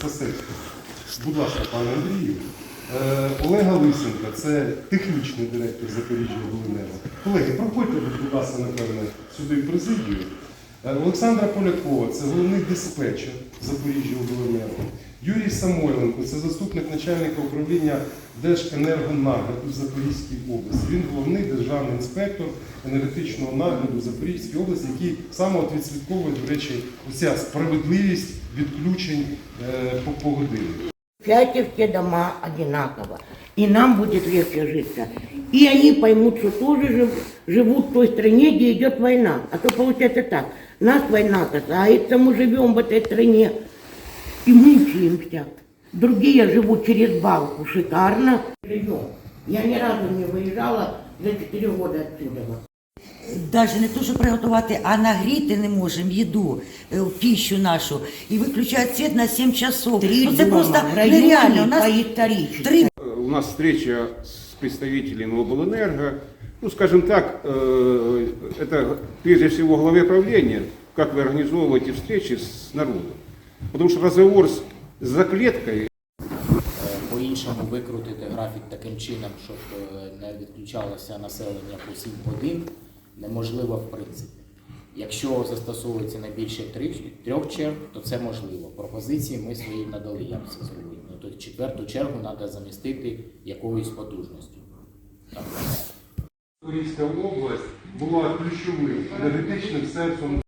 Стасевського. Будь ласка, пане Андрію. Е, Олега Лисенка, це технічний директор Запоріжжя Волинева. Колеги, проходьте, будь ласка, напевне, сюди в президію. Е, Олександра Полякова, це головний диспетчер Запоріжжя Обленерго. Юрій Самойленко, це заступник начальника управління Держенергонагляду в Запорізькій області. Він головний державний інспектор енергетичного нагляду Запорізькій області, який саме от відслідковує, до речі, оця справедливість відключень е, по, годині. Все дома одинаково, и нам будет легче житься. И они поймут, что тоже жив- живут в той стране, где идет война. А то получается так, нас война касается, мы живем в этой стране и мучаемся. Другие живут через балку, шикарно. Живем. Я ни разу не выезжала за 4 года отсюда. Навіть не то, що приготувати, а нагріти не можемо їду, е, піщу нашу. І виключають світ на 7 часов. Три ну, це дома просто в районе нереально. У нас по-исторически. три У нас встреча с представителями облэнерго. Ну, скажем так, э, это прежде всего главе правления, как вы организовываете встречи с народом. Потому что разговор с с заклеткой Е, по-іншому викрутити графік таким чином, щоб е, не відключалося населення по 7 годин, неможливо в принципі. Якщо застосовується не більше трьох, трьох черг, то це можливо. Пропозиції ми свої надали, як це зробити. Тобто четверту чергу треба замістити якоюсь потужністю. Так. Область була ключовим енергетичним серцем